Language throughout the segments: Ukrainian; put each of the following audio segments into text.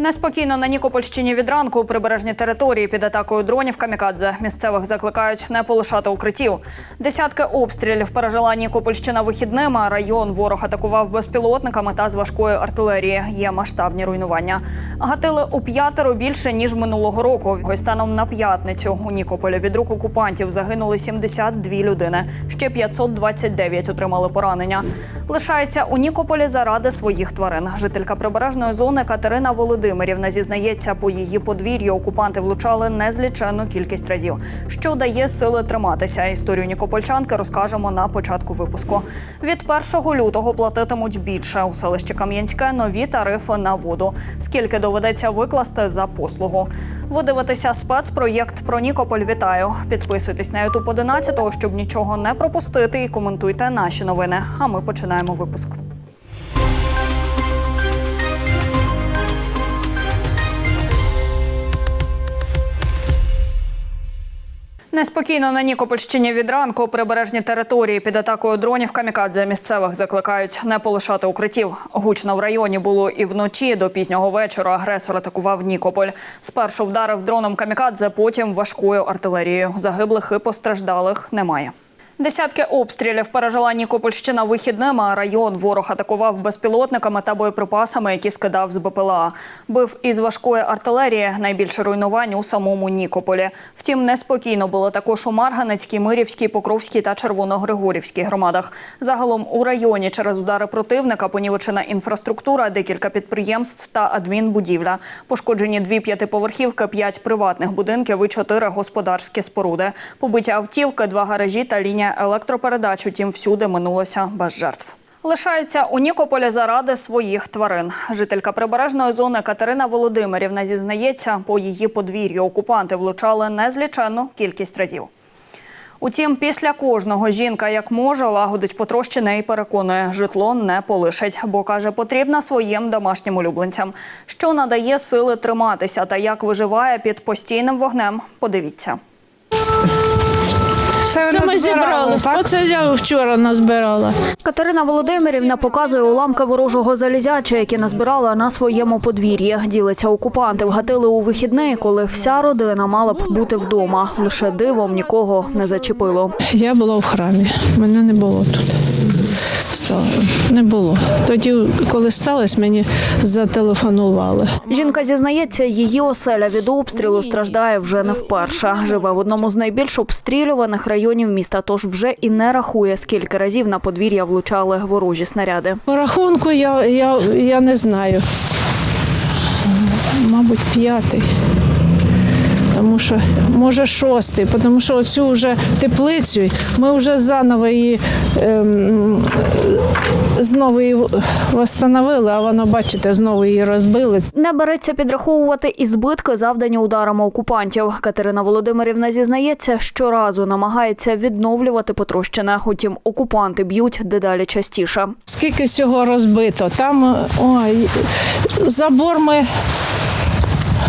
Неспокійно на Нікопольщині від ранку у прибережній території під атакою дронів камікадзе. Місцевих закликають не полишати укриттів. Десятки обстрілів пережила Нікопольщина вихідними. Район ворог атакував безпілотниками та з важкої артилерії. Є масштабні руйнування. Гатили у п'ятеро більше ніж минулого року. Станом на п'ятницю у Нікополі від рук окупантів загинули 72 людини. Ще 529 отримали поранення. Лишається у Нікополі заради своїх тварин. Жителька прибережної зони Катерина Володимирівна зізнається, по її подвір'ю окупанти влучали незліченну кількість разів, що дає сили триматися. Історію Нікопольчанки розкажемо на початку випуску. Від 1 лютого платитимуть більше у селищі Кам'янське нові тарифи на воду. Скільки доведеться викласти за послугу? Ви дивитеся спецпроєкт про Нікополь. Вітаю! Підписуйтесь на Ютуб 11, щоб нічого не пропустити, і коментуйте наші новини. А ми починаємо випуск. Неспокійно на Нікопольщині від ранку прибережні території під атакою дронів камікадзе місцевих закликають не полишати укриттів. Гучно в районі було і вночі до пізнього вечора. Агресор атакував Нікополь. Спершу вдарив дроном камікадзе, потім важкою артилерією. Загиблих і постраждалих немає. Десятки обстрілів пережила Нікопольщина вихідними. а Район ворог атакував безпілотниками та боєприпасами, які скидав з БПЛА. Бив із важкої артилерії найбільше руйнувань у самому Нікополі. Втім, неспокійно було також у Марганецькій, Мирівській, Покровській та Червоногригорівській громадах. Загалом у районі через удари противника понівечена інфраструктура, декілька підприємств та адмінбудівля. Пошкоджені дві п'ятиповерхівки, п'ять приватних будинків і чотири господарські споруди. Побиті автівки, два гаражі та лінія електропередач. Утім, всюди минулося без жертв. Лишаються у Нікополі заради своїх тварин. Жителька прибережної зони Катерина Володимирівна зізнається, по її подвір'ю окупанти влучали незліченну кількість разів. Утім, після кожного жінка як може лагодить потрощене і переконує, житло не полишить, бо каже, потрібна своїм домашнім улюбленцям, що надає сили триматися та як виживає під постійним вогнем. Подивіться. Це, Це ми зібрали. так? Оце я вчора назбирала. Катерина Володимирівна показує уламки ворожого залізяча, які назбирала на своєму подвір'ї. Ділиться окупанти вгатили у вихідний, коли вся родина мала б бути вдома. Лише дивом нікого не зачепило. Я була в храмі. Мене не було тут. Стало. Не було. Тоді, коли сталося, мені зателефонували. Жінка зізнається, її оселя від обстрілу страждає вже не вперше. Живе в одному з найбільш обстрілюваних районів міста, тож вже і не рахує, скільки разів на подвір'я влучали ворожі снаряди. По рахунку я, я, я не знаю. Мабуть, п'ятий. Тому що, може, шостий, тому що оцю вже теплицю ми вже заново її ем, знову її встановили, а воно, бачите, знову її розбили. Не береться підраховувати і збитки, завдані ударами окупантів. Катерина Володимирівна зізнається, щоразу намагається відновлювати потрощене. Утім, окупанти б'ють дедалі частіше. Скільки всього розбито? Там ой, забор ми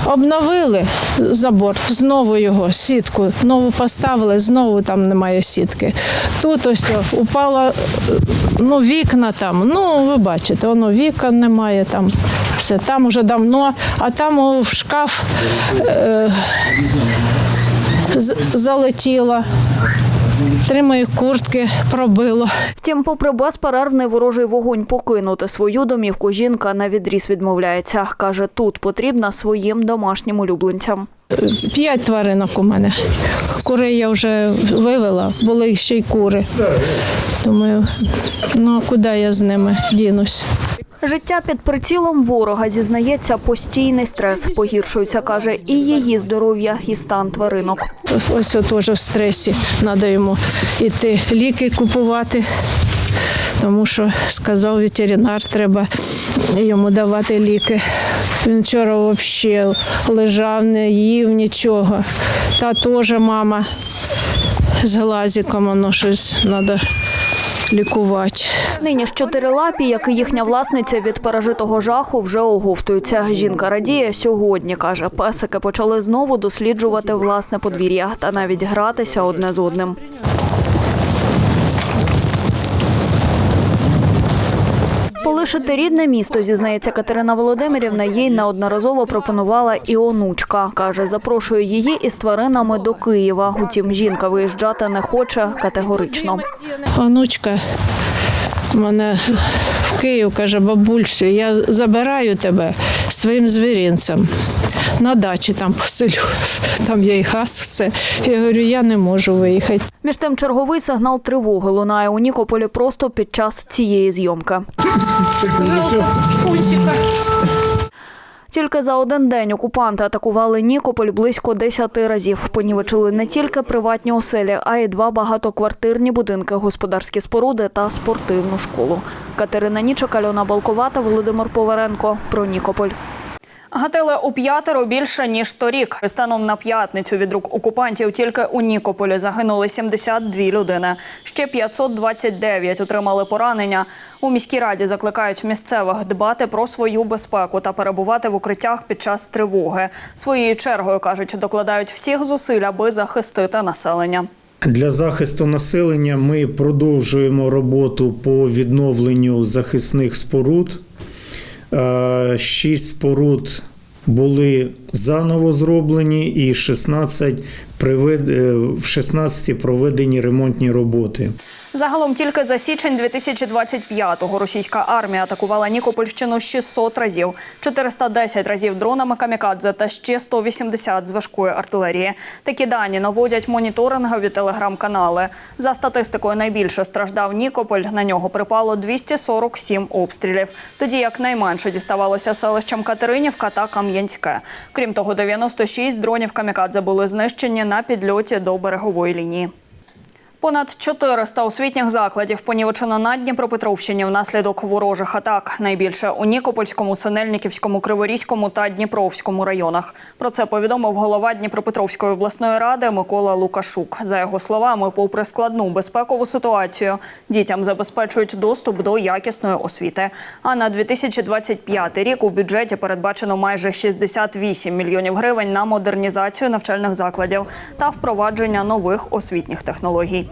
обновили забор, знову його сітку, нову поставили, знову там немає сітки. Тут ось упало ну, вікна там. Ну, ви бачите, воно вікон немає там. Все там уже давно, а там в шкаф е, залетіло. Три мої куртки пробило. Втім, попри безперервний ворожий вогонь покинути свою домівку, жінка на відріз відмовляється. Каже, тут потрібна своїм домашнім улюбленцям. П'ять тваринок у мене. Курей я вже вивела, були ще й кури. Думаю, ну куди я з ними дінусь? Життя під прицілом ворога зізнається постійний стрес. Погіршується, каже, і її здоров'я, і стан тваринок. Ось, теж в стресі. Треба йому йти ліки купувати. Тому що сказав ветеринар, треба йому давати ліки. Він вчора взагалі лежав, не їв нічого. Та теж мама з глазиком, воно щось треба лікувати. Нині ж чотирилапі, як і їхня власниця від пережитого жаху, вже оговтуються. Жінка радіє сьогодні, каже, песики почали знову досліджувати власне подвір'я та навіть гратися одне з одним. Полишити рідне місто, зізнається Катерина Володимирівна, їй неодноразово пропонувала і онучка. Каже, запрошує її із тваринами до Києва. Утім, жінка виїжджати не хоче категорично. Онучка мене Київ каже, бабульцю, я забираю тебе своїм звіринцем. На дачі там поселю. Там є і газ, все. Я говорю, я не можу виїхати. Між тим, черговий сигнал тривоги лунає у Нікополі просто під час цієї зйомки. Тільки за один день окупанти атакували Нікополь близько 10 разів. Понівечили не тільки приватні оселі, а й два багатоквартирні будинки, господарські споруди та спортивну школу. Катерина Нічок, Альона Балковата, Володимир Поваренко. Про Нікополь. Гатили у п'ятеро більше ніж торік. Станом на п'ятницю від рук окупантів тільки у Нікополі загинули 72 людини. Ще 529 отримали поранення. У міській раді закликають місцевих дбати про свою безпеку та перебувати в укриттях під час тривоги. Своєю чергою кажуть, докладають всіх зусиль, аби захистити населення. Для захисту населення ми продовжуємо роботу по відновленню захисних споруд. Е, Шість споруд були заново зроблені, і 16 привед... е, в 16 проведені ремонтні роботи. Загалом тільки за січень 2025-го російська армія атакувала Нікопольщину 600 разів, 410 разів дронами камікадзе та ще 180 з важкої артилерії. Такі дані наводять моніторингові телеграм-канали. За статистикою, найбільше страждав Нікополь. На нього припало 247 обстрілів. Тоді як найменше діставалося селищам Катеринівка та Кам'янське. Крім того, 96 дронів камікадзе були знищені на підльоті до берегової лінії. Понад 400 освітніх закладів понівечено на Дніпропетровщині внаслідок ворожих атак. Найбільше у Нікопольському, Синельниківському, Криворізькому та Дніпровському районах. Про це повідомив голова Дніпропетровської обласної ради Микола Лукашук. За його словами, попри складну безпекову ситуацію, дітям забезпечують доступ до якісної освіти. А на 2025 рік у бюджеті передбачено майже 68 мільйонів гривень на модернізацію навчальних закладів та впровадження нових освітніх технологій.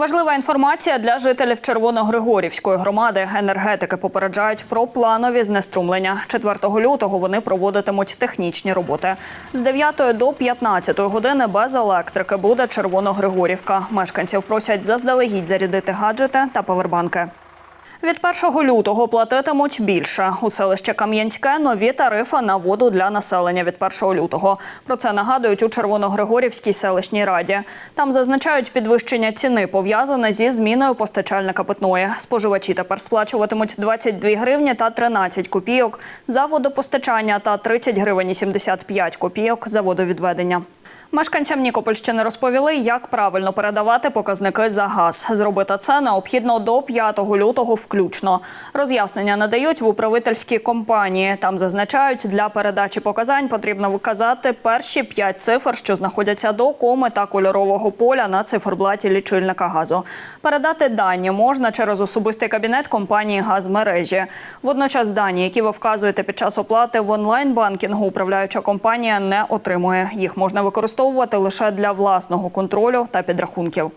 Важлива інформація для жителів Червоногригорівської громади. Енергетики попереджають про планові знеструмлення. 4 лютого вони проводитимуть технічні роботи. З 9 до 15 години без електрики буде Червоногригорівка. Мешканців просять заздалегідь зарядити гаджети та павербанки. Від 1 лютого платитимуть більше. У селище Кам'янське нові тарифи на воду для населення від 1 лютого. Про це нагадують у Червоногригорівській селищній раді. Там зазначають підвищення ціни пов'язане зі зміною постачальника питної. Споживачі тепер сплачуватимуть 22 гривні та 13 копійок за водопостачання та 30 гривень і 75 копійок за водовідведення. Мешканцям Нікопольщини розповіли, як правильно передавати показники за газ. Зробити це необхідно до 5 лютого включно. Роз'яснення надають в управительській компанії. Там зазначають, для передачі показань потрібно виказати перші п'ять цифр, що знаходяться до коми та кольорового поля на циферблаті лічильника газу. Передати дані можна через особистий кабінет компанії «Газмережі». Водночас дані, які ви вказуєте під час оплати в онлайн-банкінгу, управляюча компанія не отримує. Їх можна використовувати лише для власного контролю та підрахунків.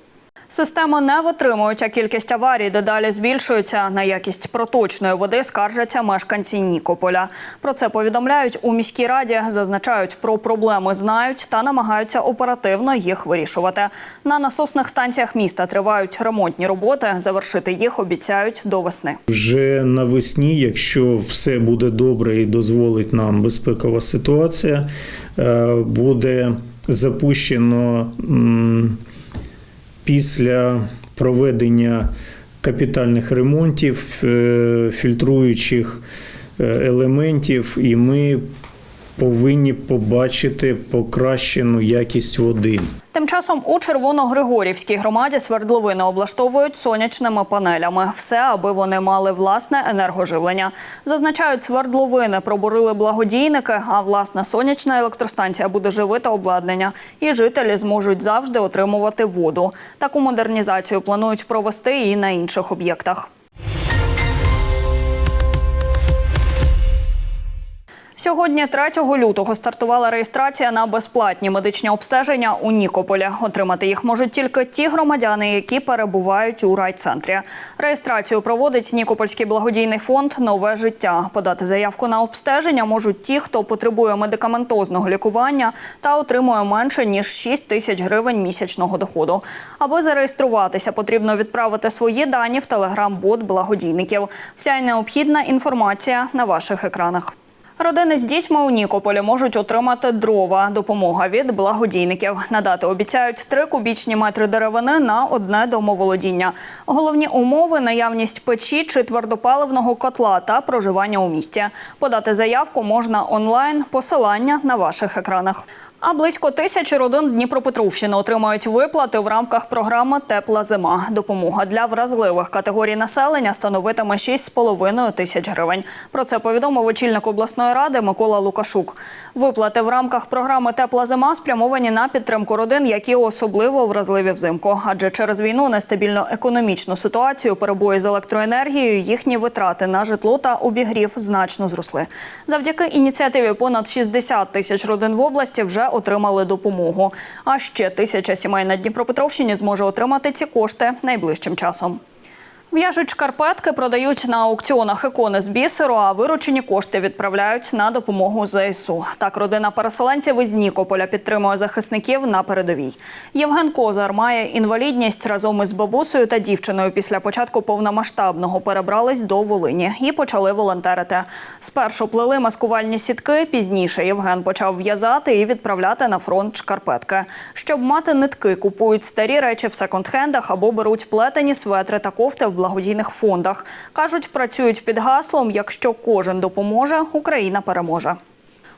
Системи не витримують, а кількість аварій дедалі збільшується. На якість проточної води скаржаться мешканці Нікополя. Про це повідомляють у міській раді. Зазначають, про проблеми знають та намагаються оперативно їх вирішувати. На насосних станціях міста тривають ремонтні роботи. Завершити їх обіцяють до весни. Вже навесні, якщо все буде добре і дозволить нам безпекова ситуація, е, буде запущено після проведення капітальних ремонтів, е, фільтруючих е, елементів, і ми повинні побачити покращену якість води. Тим часом у Червоногригорівській громаді свердловини облаштовують сонячними панелями. Все, аби вони мали власне енергоживлення. Зазначають, свердловини пробурили благодійники, а власна сонячна електростанція буде живити обладнання, і жителі зможуть завжди отримувати воду. Таку модернізацію планують провести і на інших об'єктах. Сьогодні, 3 лютого, стартувала реєстрація на безплатні медичні обстеження у Нікополі. Отримати їх можуть тільки ті громадяни, які перебувають у райцентрі. Реєстрацію проводить Нікопольський благодійний фонд Нове життя. Подати заявку на обстеження можуть ті, хто потребує медикаментозного лікування та отримує менше ніж 6 тисяч гривень місячного доходу. Аби зареєструватися, потрібно відправити свої дані в телеграм-бот благодійників. Вся необхідна інформація на ваших екранах. Родини з дітьми у Нікополі можуть отримати дрова. Допомога від благодійників. Надати обіцяють три кубічні метри деревини на одне домоволодіння. Головні умови наявність печі чи твердопаливного котла та проживання у місті. Подати заявку можна онлайн. Посилання на ваших екранах. А близько тисячі родин Дніпропетровщини отримають виплати в рамках програми Тепла зима. Допомога для вразливих категорій населення становитиме 6,5 тисяч гривень. Про це повідомив очільник обласної ради Микола Лукашук. Виплати в рамках програми Тепла зима спрямовані на підтримку родин, які особливо вразливі взимку. Адже через війну нестабільну економічну ситуацію, перебої з електроенергією, їхні витрати на житло та обігрів значно зросли. Завдяки ініціативі понад 60 тисяч родин в області вже отримали допомогу. А ще тисяча сімей на Дніпропетровщині зможе отримати ці кошти найближчим часом. В'яжуть шкарпетки, продають на аукціонах ікони з бісеру, а виручені кошти відправляють на допомогу ЗСУ. Так родина переселенців із Нікополя підтримує захисників на передовій. Євген Козар має інвалідність разом із бабусею та дівчиною. Після початку повномасштабного перебрались до Волині і почали волонтерити. Спершу плели маскувальні сітки. Пізніше Євген почав в'язати і відправляти на фронт шкарпетки. Щоб мати нитки, купують старі речі в секонд-хендах або беруть плетені светри та кофти в благодійних фондах. Кажуть, працюють під гаслом Якщо кожен допоможе, Україна переможе.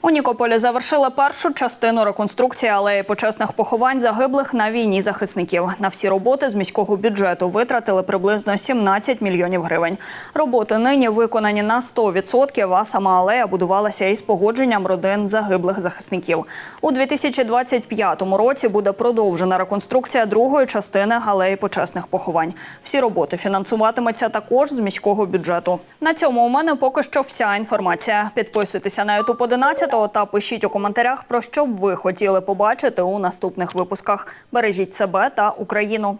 У Нікополі завершили першу частину реконструкції алеї почесних поховань загиблих на війні захисників. На всі роботи з міського бюджету витратили приблизно 17 мільйонів гривень. Роботи нині виконані на 100%, а сама алея будувалася із погодженням родин загиблих захисників. У 2025 році буде продовжена реконструкція другої частини алеї почесних поховань. Всі роботи фінансуватиметься також з міського бюджету. На цьому у мене поки що вся інформація. Підписуйтеся на YouTube 11 та пишіть у коментарях про що б ви хотіли побачити у наступних випусках. Бережіть себе та Україну.